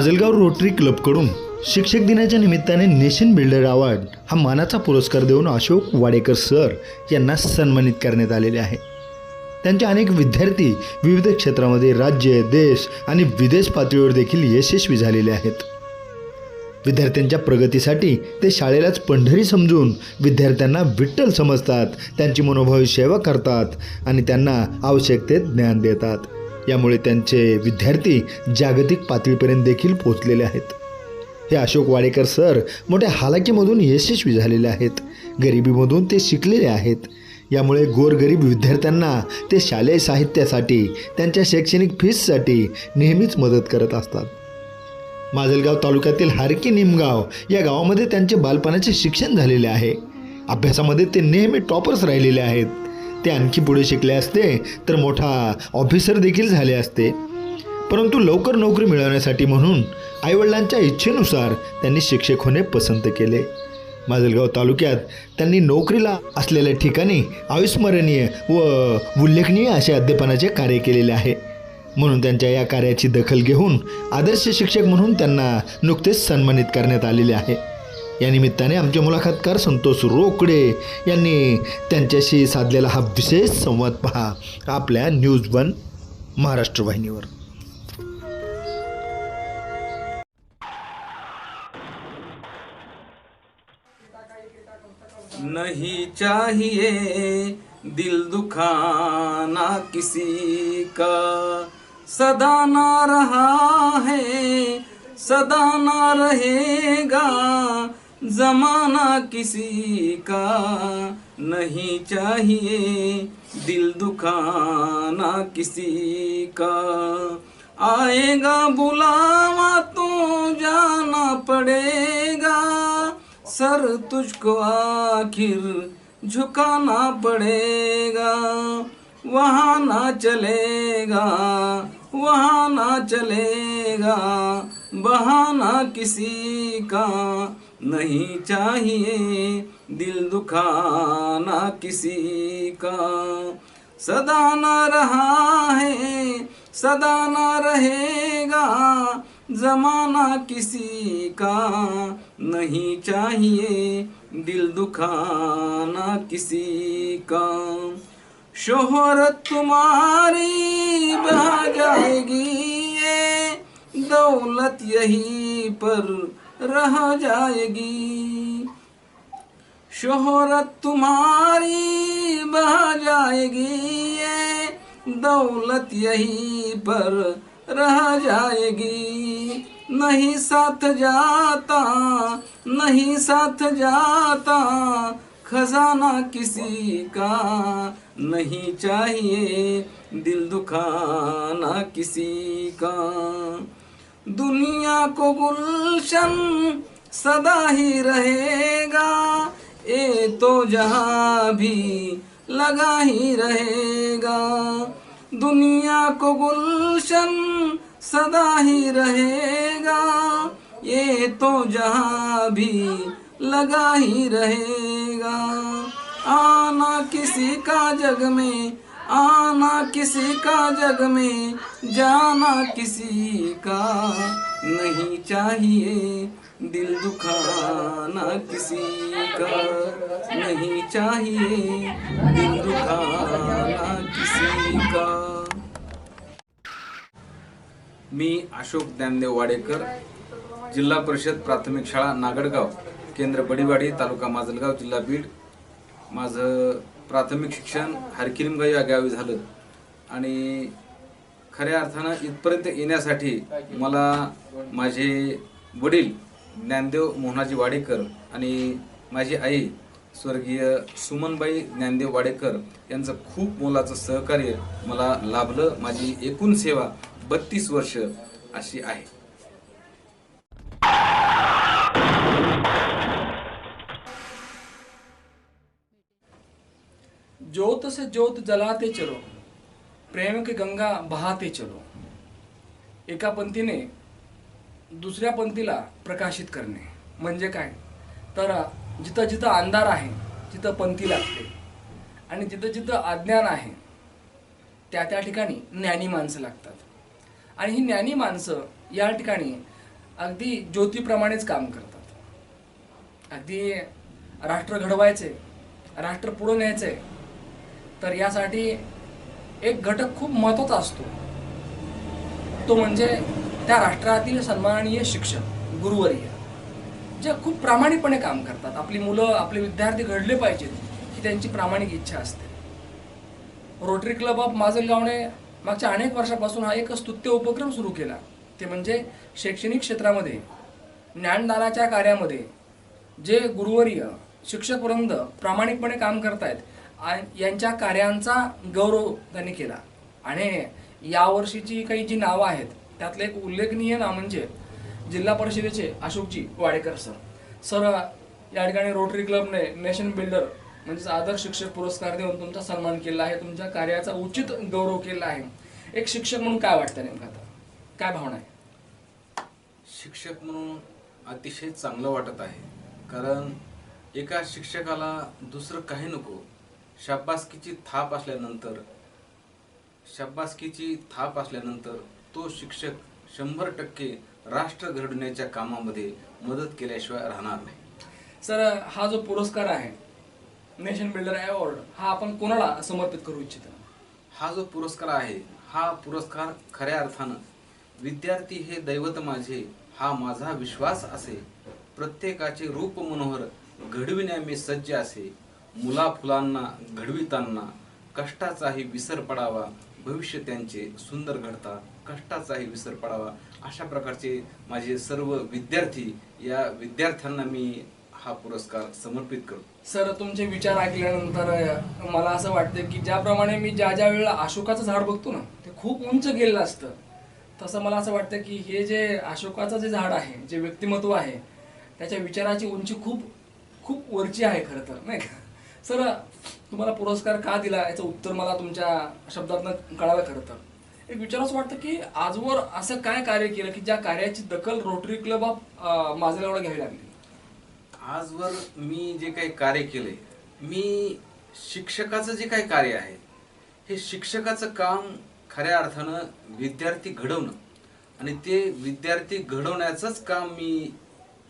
Majalgaon rotary क्लबकडून शिक्षक दिनाच्या निमित्ताने नेशन बिल्डर अवॉर्ड हा मानाचा पुरस्कार देऊन अशोक वाडेकर सर यांना सन्मानित करण्यात आलेले आहे. त्यांचे अनेक विद्यार्थी विविध क्षेत्रामध्ये राज्य देश आणि विदेश पातळीवर देखील यशस्वी झालेले आहेत. विद्यार्थ्यांच्या प्रगतीसाठी ते शाळेलाच पंढरी समजून विद्यार्थ्यांना विठ्ठल समजतात त्यांची मनोभावी सेवा करतात आणि त्यांना आवश्यक ते ज्ञान देतात. यामुळे त्यांचे विद्यार्थी जागतिक पातळीपर्यंत देखील पोहोचलेले आहेत. हे अशोक वाडेकर सर मोठ्या हालाकीमधून यशस्वी झालेले आहेत. गरिबीमधून ते शिकलेले आहेत. यामुळे गोरगरीब विद्यार्थ्यांना ते शालेय साहित्यासाठी त्यांच्या शैक्षणिक फीससाठी नेहमीच मदत करत असतात. माजलगाव तालुक्यातील हारकी निमगाव या गावामध्ये त्यांचे बालपणाचे शिक्षण झालेले आहे. अभ्यासामध्ये ते नेहमी टॉपर्स राहिलेले आहेत. ते आणखी पुढे शिकले असते तर मोठा ऑफिसर देखील झाले असते. परंतु लवकर नोकरी मिळवण्यासाठी म्हणून आईवडिलांच्या इच्छेनुसार त्यांनी शिक्षक होणे पसंत केले. माजलगाव तालुक्यात त्यांनी नोकरीला असलेल्या ठिकाणी अविस्मरणीय व उल्लेखनीय असे अध्यापनाचे कार्य केलेले आहे. म्हणून त्यांच्या या कार्याची दखल घेऊन आदर्श शिक्षक म्हणून त्यांना नुकतेच सन्मानित करण्यात आलेले आहे. या निमित्ताने आमचे मुलाखतकार संतोष रोकडे यांनी त्यांच्याशी साधलेला हा विशेष संवाद पहा आपल्या न्यूज वन महाराष्ट्र वाहिनीवर. नहीं चाहिए दिल दुखाना किसी का। सदा ना रहा है सदा ना रहेगा। जमाना किसी का नहीं चाहिए, दिल दुखाना किसी का। आएगा बुलावा तो जाना पड़ेगा, सर तुझको आखिर झुकाना पड़ेगा। वहाँ ना चलेगा, वहाँ ना चलेगा, बहाना किसी का नहीं चाहिए दिल दुखाना किसी का। सदा ना रहा है, सदा ना रहेगा जमाना किसी का। नहीं चाहिए दिल दुखाना किसी का। शोहरत तुम्हारी बहा जाएगी ये, दौलत यहीं पर रह जाएगी। शोहरत तुम्हारी बह जाएगी, ये दौलत यहीं पर रह जाएगी। नहीं साथ जाता, नहीं साथ जाता, खजाना किसी का नहीं चाहिए, दिल दुखाना किसी का। दुनिया को गुलशन सदा ही रहेगा। ये तो जहाँ भी लगा ही रहेगा। दुनिया को गुलशन सदा ही रहेगा। ये तो जहाँ भी लगा ही रहेगा। आना किसी का जग में आना किसी का जग में, जाना किसी का नहीं चाहिए। दिल दुखाना किसी का नहीं चाहिए। दिल दुखाना किसी का। मी अशोक ज्ञानदेव वाडेकर जिल्हा परिषद प्राथमिक शाळा नागडगाव, केंद्र बडीवाडी तालुका माजलगाव जिल्हा बीड. माझं प्राथमिक शिक्षण हरकिरिमगाव या गावी झालं. आणि खऱ्या अर्थानं इथपर्यंत येण्यासाठी मला माझे वडील ज्ञानदेव मोहनाजी वाडेकर आणि माझी आई स्वर्गीय सुमनबाई ज्ञानदेव वाडेकर यांचं खूप मोलाचं सहकार्य मला लाभलं. माझी एकूण सेवा बत्तीस वर्ष अशी आहे. ज्योत से ज्योत जलाते चलो प्रेम की गंगा बहाते चलो। एका पंक्तीने दुसऱ्या पंक्तीला प्रकाशित करणे म्हणजे काय? तर जिथं जिथं अंधार आहे तिथं पंक्ती लागते आणि जिथं जिथं अज्ञान आहे त्या त्या ठिकाणी ज्ञानी माणसं लागतात. आणि ही ज्ञानी माणसं या ठिकाणी अगदी ज्योतीप्रमाणेच काम करतात. अगदी राष्ट्र घडवायचे राष्ट्र पुढं न्यायचंय तर यासाठी एक घटक खूप महत्त्वाचा असतो. तो म्हणजे त्या राष्ट्रातील सन्माननीय शिक्षक गुरुवर्य जे खूप प्रामाणिकपणे काम करतात. आपली मुलं आपले विद्यार्थी घडले पाहिजेत ही त्यांची प्रामाणिक इच्छा असते. रोटरी क्लब ऑफ माजलगावने मागच्या अनेक वर्षापासून हा एक स्तुत्य उपक्रम सुरू केला. ते म्हणजे शैक्षणिक क्षेत्रामध्ये ज्ञानदानाच्या कार्यामध्ये जे गुरुवर्य शिक्षकवृंद प्रामाणिकपणे काम करतायत यांच्या कार्यांचा गौरव त्यांनी केला. आणि यावर्षीची काही जी नावं आहेत त्यातलं एक उल्लेखनीय नाव म्हणजे जिल्हा परिषदेचे अशोकजी वाडेकर सर. सर या ठिकाणी रोटरी क्लबने नेशन बिल्डर म्हणजेच आदर्श शिक्षक पुरस्कार देऊन तुमचा सन्मान केला आहे तुमच्या कार्याचा उचित गौरव केला आहे. एक शिक्षक म्हणून काय वाटतं नेमकं आता? काय भावना आहे? शिक्षक म्हणून अतिशय चांगलं वाटत आहे. कारण एका शिक्षकाला दुसरं काही नको शाबासकीची थाप असल्यानंतर शाबासकीची थाप असल्यानंतर तो शिक्षक शंभर टक्के राष्ट्र घडवण्याच्या कामामध्ये मदत केल्याशिवाय राहणार नाही. सर हा जो पुरस्कार आहे नेशन बिल्डर अवॉर्ड हा आपण कोणाला समर्पित करू इच्छिता? हा जो पुरस्कार आहे हा पुरस्कार खऱ्या अर्थानं विद्यार्थी हे दैवत माझे हा माझा विश्वास असे प्रत्येकाचे रूप मनोहर घडविण्या मी सज्ज असे मुला फुलांना घडविताना कष्टाचाही विसर पडावा. भविष्य त्यांचे सुंदर घडता कष्टाचाही विसर पडावा. अशा प्रकारचे माझे सर्व विद्यार्थी या विद्यार्थ्यांना मी हा पुरस्कार समर्पित करतो. सर तुमचे विचार ऐकल्यानंतर मला असं वाटतं की ज्याप्रमाणे मी ज्या ज्या वेळेला अशोकाचं झाड बघतो ना ते खूप उंच गेलेलं असतं. तसं मला असं वाटतं की हे जे अशोकाचं जे झाड आहे जे व्यक्तिमत्व आहे त्याच्या विचाराची उंची खूप खूप वरची आहे खरं तर नाही का? सर तुम्हाला पुरस्कार का दिला? याचं उत्तर मला तुमच्या शब्दातनं कळालं खरं तर. एक विचार वाटतं की आजवर असं काय कार्य केलं की ज्या कार्याची दखल रोटरी क्लब ऑफ माझ्याला घ्यावी लागली? आजवर मी जे काही कार्य केले मी शिक्षकाचं जे काही कार्य आहे हे शिक्षकाचं काम खऱ्या अर्थानं विद्यार्थी घडवणं आणि ते विद्यार्थी घडवण्याचंच काम मी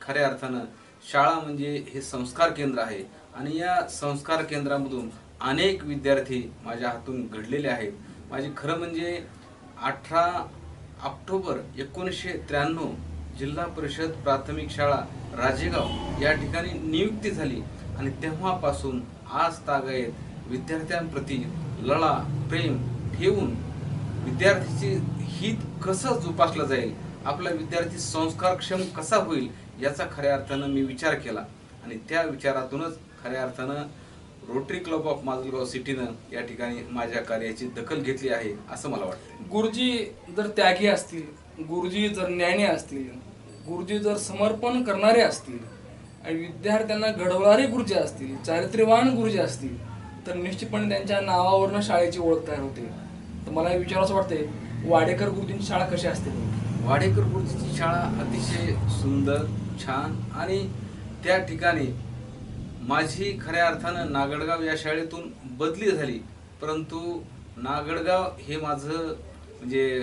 खऱ्या अर्थानं शाळा म्हणजे हे संस्कार केंद्र आहे आणि या संस्कार केंद्रामधून अनेक विद्यार्थी माझ्या हातून घडलेले आहेत. माझी खरं म्हणजे अठरा ऑक्टोबर एकोणीसशे त्र्याण्णव जिल्हा परिषद प्राथमिक शाळा राजेगाव या ठिकाणी नियुक्ती झाली आणि तेव्हापासून आज तागायत विद्यार्थ्यांप्रती लळा प्रेम ठेवून विद्यार्थीचे हित कसं जोपासलं जाईल आपला विद्यार्थी संस्कारक्षम कसा होईल याचा खऱ्या अर्थानं मी विचार केला आणि त्या विचारातूनच खऱ्या अर्थानं रोटरी क्लब ऑफ माजलगाव सिटीनं या ठिकाणी माझ्या कार्याची दखल घेतली आहे असं मला वाटतं गुरुजी जर त्यागी असतील गुरुजी जर ज्ञानी असतील गुरुजी जर समर्पण करणारे असतील आणि विद्यार्थ्यांना घडवणारे गुरुजी असतील चारित्र्यवान गुरुजी असतील तर निश्चितपणे त्यांच्या नावावरनं शाळेची ओळख तयार होते. तर मला विचार असं वाटते वाडेकर गुरुजींची शाळा कशी असते वाडेकर गुरुजीची शाळा अतिशय सुंदर छान आणि त्या ठिकाणी माझी खऱ्या अर्थानं नागडगाव या शाळेतून बदली झाली. परंतु नागडगाव हे माझं म्हणजे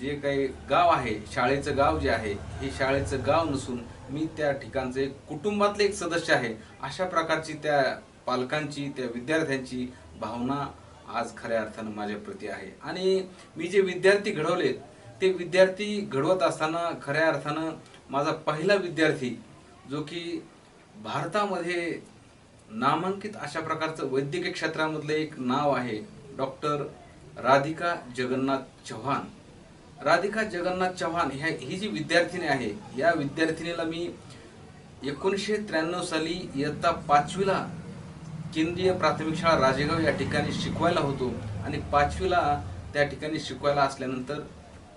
जे काही गाव आहे शाळेचं गाव जे आहे हे शाळेचं गाव नसून मी त्या ठिकाणचे कुटुंबातले एक सदस्य आहे. अशा प्रकारची त्या पालकांची त्या विद्यार्थ्यांची भावना आज खऱ्या अर्थानं माझ्याप्रती आहे. आणि मी जे विद्यार्थी घडवले ते विद्यार्थी घडवत असताना खऱ्या अर्थानं माझा पहिला विद्यार्थी जो की भारतामध्ये नामांकित अशा प्रकारचं वैद्यकीय क्षेत्रामधलं एक नाव आहे डॉक्टर राधिका जगन्नाथ चव्हाण. राधिका जगन्नाथ चव्हाण ह्या ही जी विद्यार्थिनी आहे या विद्यार्थिनीला मी एकोणीसशे त्र्याण्णव साली इयत्ता पाचवीला केंद्रीय प्राथमिक शाळा राजेगाव या ठिकाणी शिकवायला होतो आणि पाचवीला त्या ठिकाणी शिकवायला असल्यानंतर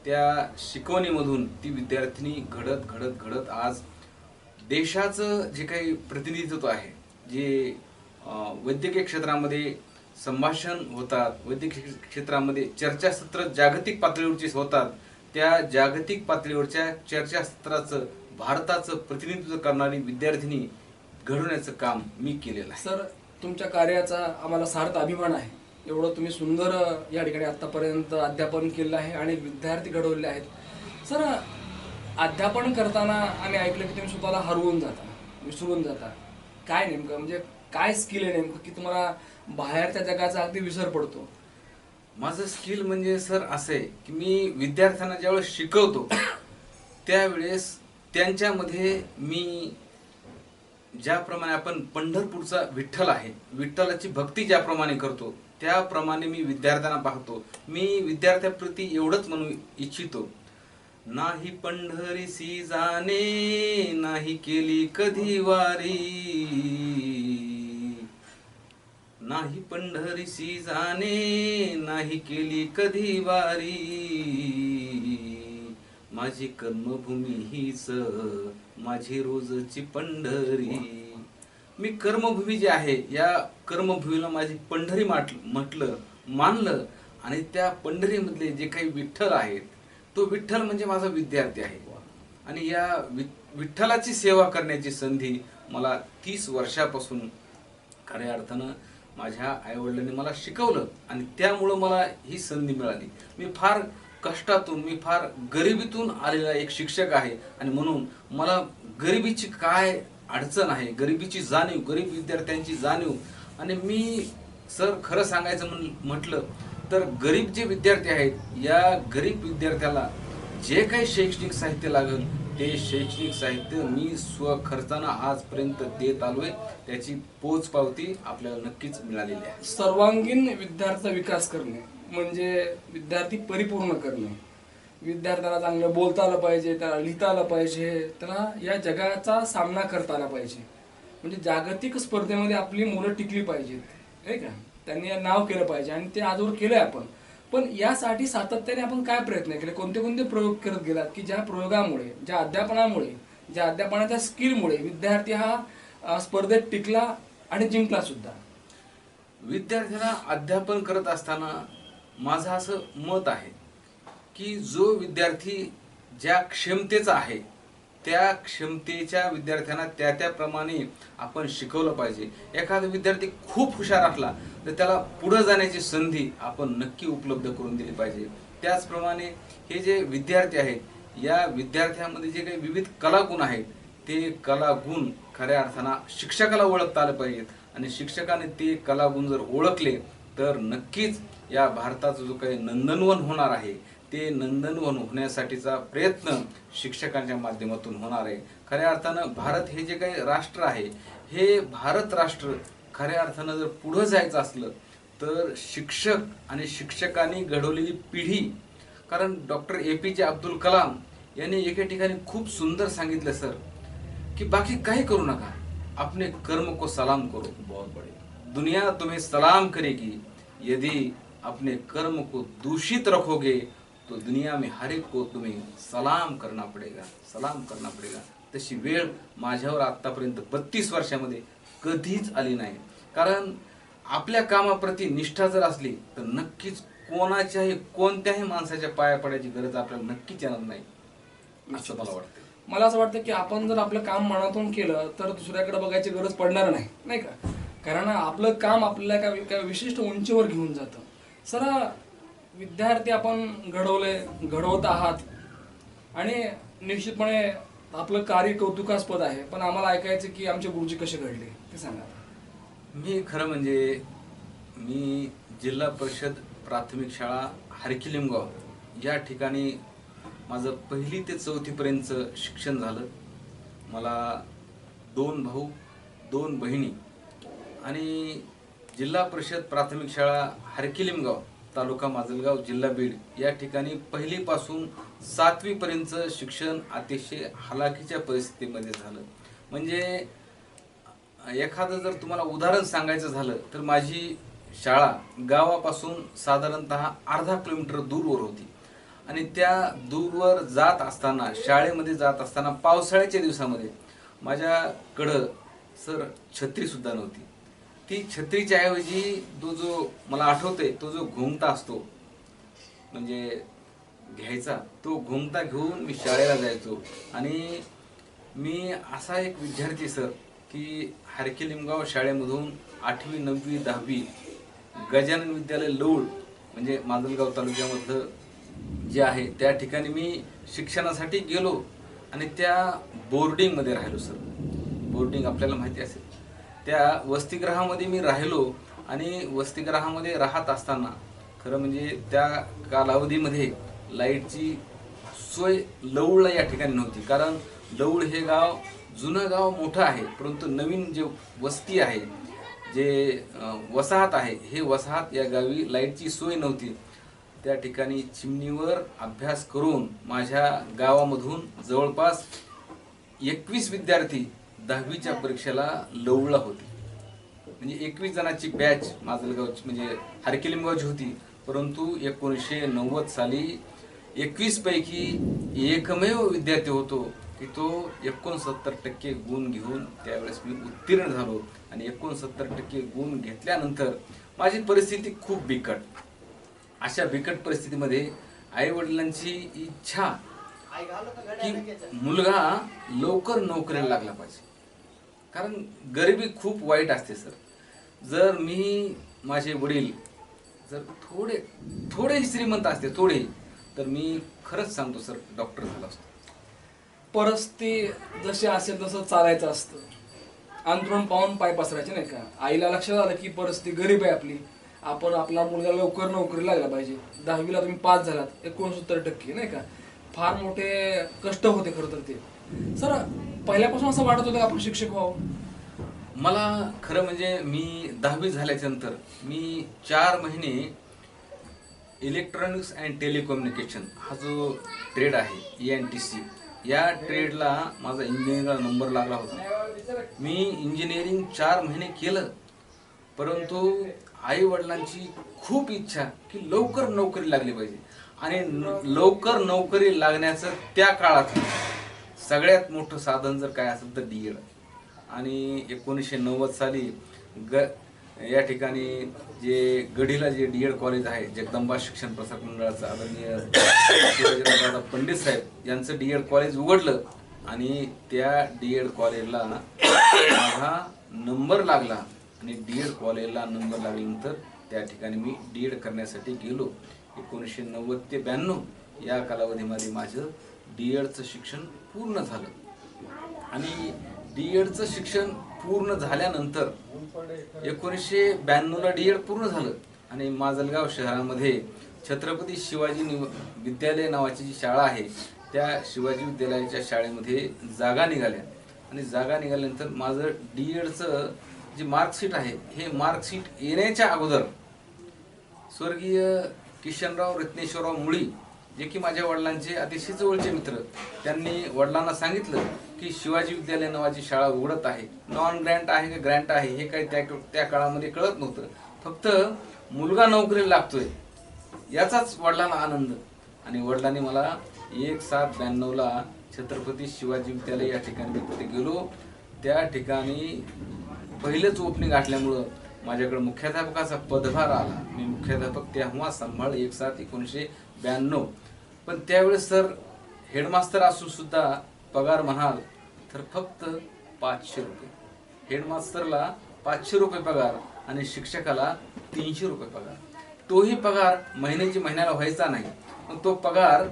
त्या शिकवणीमधून ती विद्यार्थिनी घडत घडत घडत आज देशाचं जे काही प्रतिनिधित्व आहे जे वैद्यकीय क्षेत्रामध्ये संभाषण होतात वैद्यकीय क्षेत्रामध्ये चर्चासत्र जागतिक पातळीवरची होतात त्या जागतिक पातळीवरच्या चर्चासत्राचं भारताचं प्रतिनिधित्व करणारी विद्यार्थिनी घडवण्याचं काम मी केलेलं आहे. सर तुमच्या कार्याचा आम्हाला सार्थ अभिमान आहे. एवढं तुम्ही सुंदर या ठिकाणी आतापर्यंत अध्यापन केलं आहे आणि विद्यार्थी घडवले आहेत. सर अध्यापन करताना आम्ही ऐकलं की तुम्ही स्वतःला हरवून जाता विसरून जाता. काय नेमकं? म्हणजे काय स्किल आहे नेमकं की तुम्हाला बाहेरच्या जगाचा अगदी विसर पडतो? माझं स्किल म्हणजे सर असं आहे की मी विद्यार्थ्यांना ज्यावेळेस शिकवतो त्यावेळेस त्यांच्यामध्ये मी ज्याप्रमाणे आपण पंढरपूरचा विठ्ठल आहे विठ्ठलाची भक्ती ज्याप्रमाणे करतो त्याप्रमाणे मी विद्यार्थ्यांना पाहतो. मी विद्यार्थ्याप्रती एवढंच म्हणू इच्छितो नाही पंढरीसी जाणे नाही केली कधी वारी. नाही पंढरीसी जाणे नाही केली कधी वारी. माझी कर्मभूमी हीच माझी रोजची पंढरी. मी कर्मभूमी जी आहे या कर्मभूमीला माझी पंढरी म्हटलं मानलं. आणि त्या पंढरीमधले जे काही विठ्ठल आहेत तो विठ्ठल म्हणजे माझा विद्यार्थी आहे. आणि या वि- विठ्ठलाची सेवा करण्याची संधी मला तीस वर्षापासून खऱ्या अर्थानं माझ्या आईवडिलांनी मला शिकवलं आणि त्यामुळं मला ही संधी मिळाली. मी फार कष्टातून मी फार गरिबीतून आलेला एक शिक्षक आहे आणि म्हणून मला गरिबीची काय अडचण आहे गरिबीची जाणीव गरीब विद्यार्थ्यांची जाणीव. आणि मी सर खरं सांगायचं म्हण म्हटलं तर गरीब जे विद्यार्थी आहेत या गरीब विद्यार्थ्याला जे काही शैक्षणिक साहित्य लागेल ते शैक्षणिक साहित्य मी स्वखर्चानं आजपर्यंत देत आलोय. त्याची पोच पावती आपल्याला नक्कीच मिळालेली आहे. सर्वांगीण विद्यार्थ्याचा विकास करणे म्हणजे विद्यार्थी परिपूर्ण करणे. विद्यार्थ्याला चांगलं बोलता आलं पाहिजे त्याला लिहिता आलं पाहिजे त्याला या जगाचा सामना करता आला पाहिजे. म्हणजे जागतिक स्पर्धेमध्ये आपली मुलं टिकली पाहिजेत आहे का? त्यांनी नाव केलं पाहिजे आणि ते आजवर केलंय आपण. पण यासाठी सातत्याने आपण काय प्रयत्न केले? कोणते कोणते प्रयोग करत गेलात की ज्या प्रयोगामुळे ज्या अध्यापनामुळे ज्या अध्यापनाच्या स्किलमुळे विद्यार्थी हा स्पर्धेत टिकला आणि जिंकला सुद्धा? विद्यार्थ्यांना अध्यापन करत असताना माझं असं मत आहे की जो विद्यार्थी ज्या क्षमतेचा आहे त्या क्षमतेच्या विद्यार्थ्यांना त्या त्याप्रमाणे आपण शिकवलं पाहिजे. एखादा विद्यार्थी खूप हुशार असला तर त्याला पुढे जाण्याची संधी आपण नक्की उपलब्ध करून दिली पाहिजे. त्याचप्रमाणे हे जे विद्यार्थी आहेत या विद्यार्थ्यांमध्ये जे काही विविध कलागुण आहेत ते कलागुण खऱ्या अर्थानं शिक्षकाला ओळखता आलं पाहिजेत. आणि शिक्षकाने ते कलागुण जर ओळखले तर नक्कीच या भारताचं जो काही नंदनवन होणार आहे ते नंदनवन होण्यासाठीचा प्रयत्न शिक्षकांच्या माध्यमातून होणार आहे. खऱ्या अर्थानं भारत हे जे काही राष्ट्र आहे हे भारत राष्ट्र खऱ्या अर्थानं जर पुढं जायचं असलं तर शिक्षक आणि शिक्षकांनी घडवलेली पिढी कारण डॉक्टर ए पी जे अब्दुल कलाम यांनी एके ठिकाणी खूप सुंदर सांगितलं सर की बाकी काही करू नका. अपने कर्म को सलाम करो. बहुत बड़े दुनिया तुम्हें सलाम करेगी यदि अपने कर्म को दूषित रखोगे तो दुनिया में हर एक को तुम्हें सलाम करना पडेगा सलाम करना पडेगा। तशी वेळ माझ्यावर आतापर्यंत बत्तीस वर्षामध्ये कधीच आली नाही. कारण आपल्या कामाप्रती निष्ठा जर असली तर नक्कीच कोणाच्याही कोणत्याही माणसाच्या पाया पडायची गरज आपल्याला नक्कीच येणार नाही. असं मला वाटतं मला असं वाटतं की आपण जर आपलं काम मनातून केलं तर दुसऱ्याकडे बघायची गरज पडणार नाही. नाही का? कारण आपलं काम आपल्याला एका विशिष्ट उंचीवर घेऊन जातं. सर विद्यार्थी आपण घडवले घडवत आहात. आणि निश्चितपणे आपलं कार्य कौतुकास्पद आहे. पण आम्हाला ऐकायचं की आमचे गुरुजी कसे घडले ते सांगा. मी खरं म्हणजे मी जिल्हा परिषद प्राथमिक शाळा हरकिलिमगाव या ठिकाणी माझं पहिली ते चौथीपर्यंतचं शिक्षण झालं. मला दोन भाऊ दोन बहिणी आणि जिल्हा परिषद प्राथमिक शाळा हरकिलिमगाव तालुका माजलगाव जिल्हा बीड या ठिकाणी पहिलीपासून सातवीपर्यंतचं शिक्षण अतिशय हलाखीच्या परिस्थितीमध्ये झालं. म्हणजे एखादं जर तुम्हाला उदाहरण सांगायचं झालं तर माझी शाळा गावापासून साधारणतः अर्धा किलोमीटर दूरवर होती. आणि त्या दूरवर जात असताना शाळेमध्ये जात असताना पावसाळ्याच्या दिवसामध्ये माझ्याकडं सर छत्रीसुद्धा नव्हती. ती छत्रीच्या ऐवजी तो जो मला आठवतोय तो जो घुमता असतो म्हणजे घ्यायचा तो घुमता घेऊन मी शाळेला जायचो. आणि मी असा एक विद्यार्थी सर की हारकी लिमगाव शाळेमधून आठवी नववी दहावी गजानन विद्यालय लौड म्हणजे माजलगाव तालुक्यामधलं जे आहे त्या ठिकाणी मी शिक्षणासाठी गेलो आणि त्या बोर्डिंगमध्ये राहिलो सर. बोर्डिंग आपल्याला माहिती असेल. त्या वसतिगृहामध्ये मी राहिलो आणि वसतिगृहामध्ये राहत असताना खरं म्हणजे त्या कालावधीमध्ये लाईटची सोय लवळला या ठिकाणी नव्हती. कारण लवळ हे गाव जुनं गाव मोठं आहे परंतु नवीन जे वस्ती आहे जे वसाहत आहे हे वसाहत या गावी लाईटची सोय नव्हती. त्या ठिकाणी चिमणीवर अभ्यास करून माझ्या गावामधून जवळपास एकवीस विद्यार्थी दहावीच्या परीक्षेला लवळला होते. म्हणजे एकवीस जणांची बॅच माजलगावची म्हणजे हरकिलिमगावची होती. परंतु एकोणीसशे नव्वद साली एकवीस पैकी एकमेव विद्यार्थी होतो की तो एकोणसत्तर टक्के गुण घेऊन त्यावेळेस मी उत्तीर्ण झालो. आणि एकोणसत्तर टक्के गुण घेतल्यानंतर माझी परिस्थिती खूप बिकट. अशा बिकट परिस्थितीमध्ये आई वडिलांची इच्छा की मुलगा लवकर नोकरीला लागला पाहिजे. कारण गरिबी खूप वाईट असते सर. जर मी माझे वडील जर थोडे थोडेही श्रीमंत असते थोडे तर मी खरंच सांगतो सर डॉक्टर झाला असतो. परस्ती जशी असेल तसं चालायचं असतं. अंतरून पाहून पाय पसरायचे नाही का? आईला लक्षात आलं की परिस्थिती गरीब आहे आपली. आपण आपला मुलगा लवकर नोकरी लागला पाहिजे. दहावीला तुम्ही पास झालात एकोणसत्तर टक्के नाही का? फार मोठे कष्ट होते खरं तर ते. सर पहिल्यापासून असं वाटत होतं का आपण शिक्षक व्हावं? मला खरं म्हणजे मी दहावी झाल्याच्यानंतर मी चार महिने इलेक्ट्रॉनिक्स अँड टेलिकम्युनिकेशन हा जो ट्रेड आहे E एन टी सी या ट्रेडला माझा इंजिनिअरिंगला नंबर लागला होता. मी इंजिनिअरिंग चार महिने केलं परंतु आई वडिलांची खूप इच्छा की लवकर नोकरी लागली पाहिजे. आणि लवकर नोकरी लागण्याचं त्या काळात सगळ्यात मोठं साधन जर काय असेल तर डी एड आणि एकोणीसशे नव्वद साली ग या ठिकाणी जे गढीला जे डी एड कॉलेज आहे जगदंबा शिक्षण प्रसारक मंडळाचं आदरणीय पंडित साहेब यांचं डी एड कॉलेज उघडलं आणि त्या डी एड कॉलेजला माझा नंबर लागला. आणि डी एड कॉलेजला नंबर लागल्यानंतर त्या ठिकाणी मी डी एड करण्यासाठी गेलो. एकोणीसशे नव्वद ते ब्याण्णव या कालावधीमध्ये माझं डी एडचं शिक्षण पूर्ण झालं. आणि डी एडचं शिक्षण पूर्ण झाल्यानंतर एकोणीसशे ब्याण्णवला डी एड पूर्ण झालं. आणि माजलगाव शहरामध्ये छत्रपती शिवाजी निव विद्यालय नावाची जी शाळा आहे त्या शिवाजी विद्यालयाच्या शाळेमध्ये जागा निघाल्या. आणि जागा निघाल्यानंतर माझं डी एडचं जे मार्कशीट आहे हे मार्कशीट येण्याच्या अगोदर स्वर्गीय किशनराव रत्नेश्वरराव मुळी जे की माझ्या वडिलांचे अतिशय जवळचे मित्र त्यांनी वडिलांना सांगितलं की शिवाजी विद्यालय नावाची शाळा उघडत आहे. नॉन ग्रँट आहे का ग्रँट आहे हे काही त्या त्या काळामध्ये कळत नव्हतं. फक्त मुलगा नोकरीला लागतोय. याचाच वडिलांना आनंद. आणि वडिलांनी मला एक सात ब्याण्णवला छत्रपती शिवाजी विद्यालय या ठिकाणी मी तिथे गेलो. त्या ठिकाणी पहिलेच ओपनिंग गाठल्यामुळं माझ्याकडे मुख्याध्यापकाचा पदभार आला. मी मुख्याध्यापक तेव्हा सांभाळ एक सात एकोणीसशे ब्याण्णव. पण त्यावेळेस सर हेडमास्तर असून सुद्धा पगार म्हणाल तर फक्त पाचशे रुपये. हेडमास्टरला पाचशे रुपये पगार आणि शिक्षकाला तीनशे रुपये पगार. तोही पगार महिन्याची महिन्याला व्हायचा नाही मग तो पगार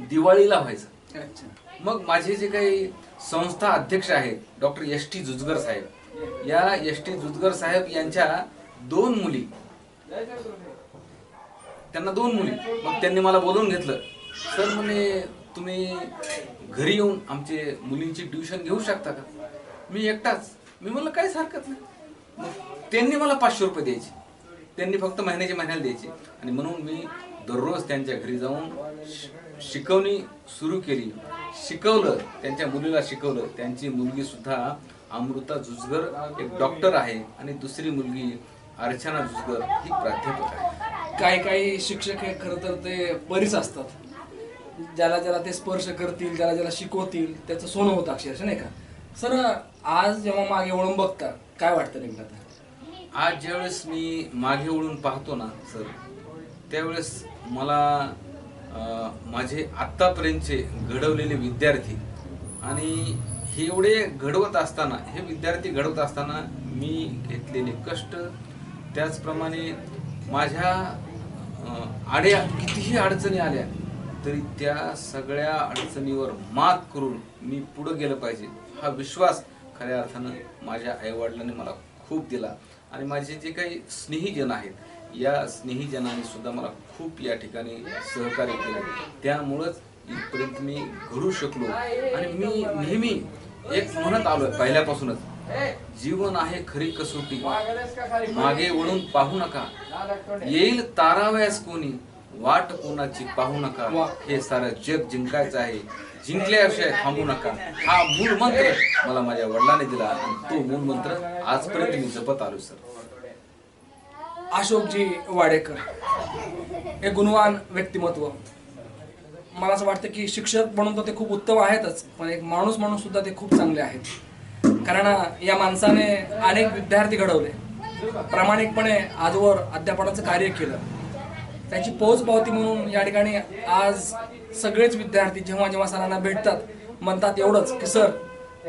दिवाळीला व्हायचा. अच्छा. मग माझे जे काही संस्था अध्यक्ष आहेत डॉक्टर एस टी जुजगर साहेब या एस टी जुजगर साहेब यांच्या दोन मुली त्यांना दोन मुली. मग त्यांनी मला बोलवून घेतलं. सर म्हणे तुम्ही घरी येऊन आमचे मुलींची ट्युशन घेऊ शकता का? मी एकटाच. मी म्हणलं काहीच हरकत नाही. मग त्यांनी मला पाचशे रुपये द्यायचे. त्यांनी फक्त महिन्याच्या महिन्याला द्यायचे. आणि म्हणून मी दररोज त्यांच्या घरी जाऊन शिकवणी सुरू केली. शिकवलं त्यांच्या मुलीला शिकवलं. त्यांची मुलगी सुद्धा अमृता जुजगर एक डॉक्टर आहे. आणि दुसरी मुलगी अर्चना जुजगर ही प्राध्यापक आहे. काही काही शिक्षक हे खरं तर ते बरीच असतात ज्याला ज्याला ते स्पर्श करतील ज्याला ज्याला शिकवतील त्याचं सोनं होतं अक्षरशः नाही का सर आज जेव्हा मागे वळून बघता काय वाटतं नेमकं आता? आज ज्यावेळेस मी मागे वळून पाहतो ना सर त्यावेळेस मला माझे आत्तापर्यंतचे घडवलेले विद्यार्थी आणि हे एवढे घडवत असताना हे विद्यार्थी घडवत असताना मी घेतलेले कष्ट त्याचप्रमाणे माझ्या आड्या कितीही अडचणी आल्या तरी त्या सगळ्या अडचणीवर मात करून मी पुढं गेलं पाहिजे. हा विश्वास खऱ्या अर्थानं माझ्या आईवडिलांनी मला खूप दिला. आणि माझे जे काही स्नेहीजन आहेत या स्नेहीजनांनी सुद्धा मला खूप या ठिकाणी सहकार्य केलं. त्यामुळंच इथपर्यंत मी घडू शकलो. आणि मी नेहमी एक म्हणत आलोय पहिल्यापासूनच जीवन आहे खरी कसोटी. मागे वळून पाहू नका. येईल ताराव्यास कोणी? वाट कोणाची पाहू नका. हे सारं जग जिंकायचं आहे. जिंकल्याशिवाय थांबू नका. हा मूळ मंत्र मला माझ्या वडिलांनी दिला आणि तो मूळ मंत्र आजपर्यंत मी जपत आलो सर. अशोकजी वाडेकर. हे गुणवान व्यक्तिमत्व. मला असं वाटतं की शिक्षक म्हणून तर ते खूप उत्तम आहेतच पण एक माणूस म्हणून सुद्धा ते खूप चांगले आहेत. कारण या माणसाने अनेक विद्यार्थी घडवले. प्रामाणिकपणे आजवर अध्यापनाचं कार्य केलं. त्याची पोचपावती म्हणून या ठिकाणी आज सगळेच विद्यार्थी जेव्हा जेव्हा सरांना भेटतात म्हणतात एवढंच की सर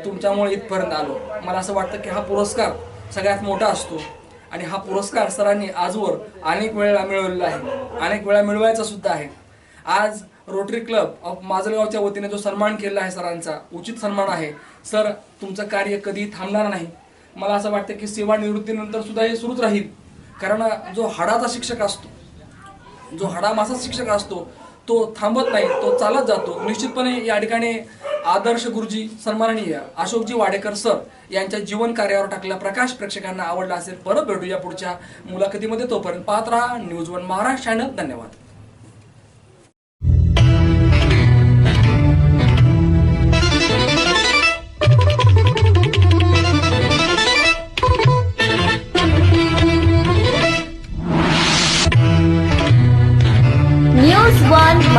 तुमच्यामुळे इथपर्यंत आलो. मला असं वाटतं की हा पुरस्कार सगळ्यात मोठा असतो आणि हा पुरस्कार सरांनी आजवर अनेक वेळेला मिळवलेला आहे. अनेक वेळा मिळवायचा सुद्धा आहे. आज रोटरी क्लब ऑफ माजलगावच्या वतीने जो सन्मान केलेला आहे सरांचा उचित सन्मान आहे. सर तुमचं कार्य कधी थांबणार नाही. मला असं वाटतं की सेवानिवृत्तीनंतर सुद्धा हे सुरूच राहील. कारण जो हाडाचा शिक्षक असतो जो हाडामासा शिक्षक असतो तो थांबत नाही तो चालत जातो. निश्चितपणे या ठिकाणी आदर्श गुरुजी सन्माननीय अशोकजी वाडेकर सर यांच्या जीवन कार्यावर टाकलेला प्रकाश प्रेक्षकांना आवडला असेल. परत भेटूया पुढच्या मुलाखतीमध्ये तोपर्यंत. पाहत राहा न्यूज वन महाराष्ट्र चॅनल. धन्यवाद.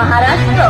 Maharashtra.